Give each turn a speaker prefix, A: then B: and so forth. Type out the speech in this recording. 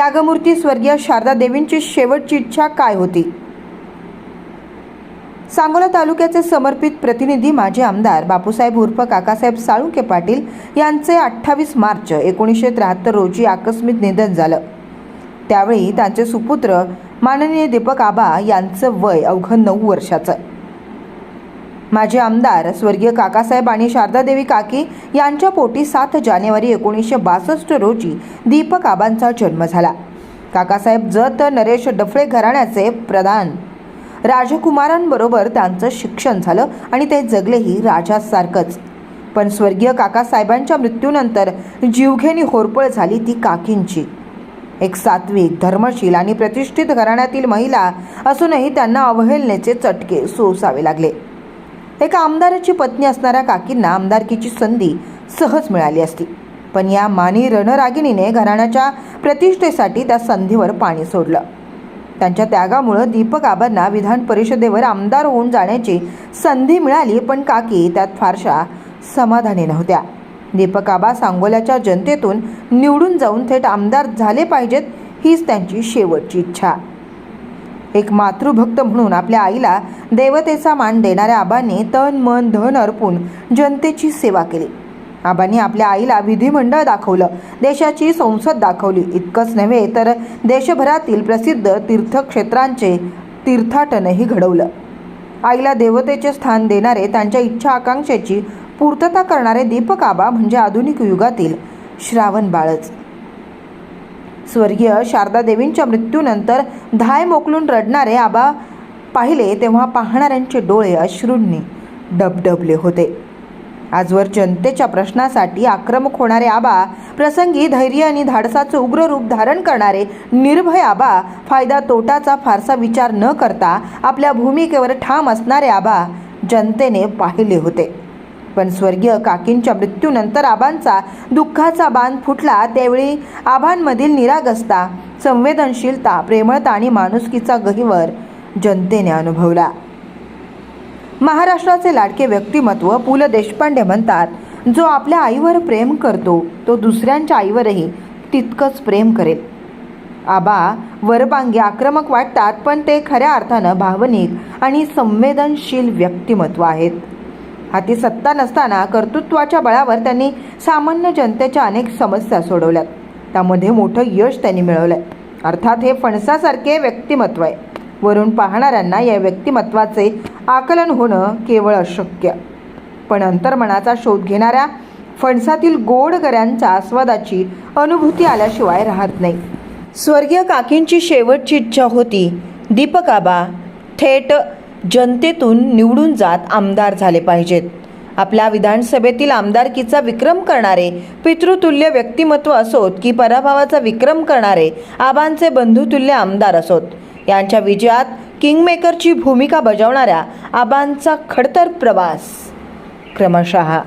A: त्यागमूर्ती स्वर्गीय शारदा देवींची शेवटची इच्छा काय होती? सांगोला तालुक्याचे समर्पित प्रतिनिधी माजी आमदार बापूसाहेब उर्फ काकासाहेब साळुंके पाटील यांचे अठ्ठावीस मार्च एकोणीसशे त्र्याहत्तर रोजी आकस्मिक निधन झालं. त्यावेळी त्यांचे सुपुत्र माननीय दीपक आबा यांचं वय अवघं नऊ वर्षाचं माजी आमदार स्वर्गीय काकासाहेब आणि शारदादेवी काकी यांच्या पोटी सात जानेवारी एकोणीसशे बासष्ट रोजी दीपक आबांचा जन्म झाला. काकासाहेब जत नरेश डफळे घराण्याचे प्रधान. राजकुमारांबरोबर त्यांचं शिक्षण झालं आणि ते जगलेही राजासारखंच. पण स्वर्गीय काकासाहेबांच्या मृत्यूनंतर जीवघेणी होरपळ झाली ती काकींची. एक सात्विक धर्मशील आणि प्रतिष्ठित घराण्यातील महिला असूनही त्यांना अवहेलनेचे चटके सोसावे लागले. एका आमदाराची पत्नी असणाऱ्या काकींना आमदारकीची संधी सहज मिळाली असती. पण या मानी रणरागिणीने घराण्याच्या प्रतिष्ठेसाठी त्या संधीवर पाणी सोडलं. त्यांच्या त्यागामुळं दीपक आबांना विधान परिषदेवर आमदार होऊन जाण्याची संधी मिळाली पण काकी त्यात फारशा समाधानी नव्हत्या. दीपक आबा सांगोल्याच्या जनतेतून निवडून जाऊन थेट आमदार झाले पाहिजेत हीच त्यांची शेवटची इच्छा. एक मातृभक्त म्हणून आपल्या आईला देवतेचा मान देणाऱ्या आबांनी तन मन धन अर्पून जनतेची सेवा केली. आबांनी आपल्या आईला विधिमंडळ दाखवलं देशाची संसद दाखवली. इतकंच नव्हे तर देशभरातील प्रसिद्ध तीर्थक्षेत्रांचे तीर्थाटनही घडवलं. आईला देवतेचे स्थान देणारे त्यांच्या इच्छा आकांक्षेची पूर्तता करणारे दीपक आबा म्हणजे आधुनिक युगातील श्रावण बाळच. स्वर्गीय शारदा देवींच्या मृत्यूनंतर धाय मोकलून रडणारे आबा पाहिले तेव्हा पाहणाऱ्यांचे डोळे अश्रूंनी डबडबले होते. आजवर जनतेच्या प्रश्नासाठी आक्रमक होणारे आबा प्रसंगी धैर्य आणि धाडसाचं उग्र रूप धारण करणारे निर्भय आबा फायदा तोटाचा फारसा विचार न करता आपल्या भूमिकेवर ठाम असणारे आबा जनतेने पाहिले होते. पण स्वर्गीय काकींच्या मृत्यूनंतर आबांचा दुःखाचा बांध फुटला त्यावेळी आबांमधील निरागसता संवेदनशीलता प्रेमळता आणि माणुसकीचा गहिवर जनतेने अनुभवला. महाराष्ट्राचे लाडके व्यक्तिमत्व पु ल देशपांडे म्हणतात जो आपल्या आईवर प्रेम करतो तो दुसऱ्यांच्या आईवरही तितकंच प्रेम करेल. आबा वरबांगी आक्रमक वाटतात पण ते खऱ्या अर्थानं भावनिक आणि संवेदनशील व्यक्तिमत्व आहेत. हाती सत्ता नसताना कर्तृत्वाच्या बळावर त्यांनी सामान्य जनतेच्या अनेक समस्या सोडवल्यात. त्यामध्ये मोठं यश त्यांनी मिळवलंय. अर्थात हे फणसासारखे व्यक्तिमत्व आहे. वरून पाहणाऱ्यांना या व्यक्तिमत्वाचे आकलन होणं केवळ अशक्य. पण अंतर्मनाचा शोध घेणाऱ्या फणसातील गोड गऱ्यांच्या आस्वादाची अनुभूती आल्याशिवाय राहत नाही. स्वर्गीय काकींची शेवटची इच्छा होती दीपक आबा थेट जनतेतून निवडून जात आमदार झाले पाहिजेत. आपल्या विधानसभेतील आमदारकीचा विक्रम करणारे पितृतुल्य व्यक्तिमत्व असोत की पराभवाचा विक्रम करणारे आबांचे बंधुतुल्य आमदार असोत. यांच्या विजयात किंगमेकरची भूमिका बजावणाऱ्या आबांचा खडतर प्रवास. क्रमशः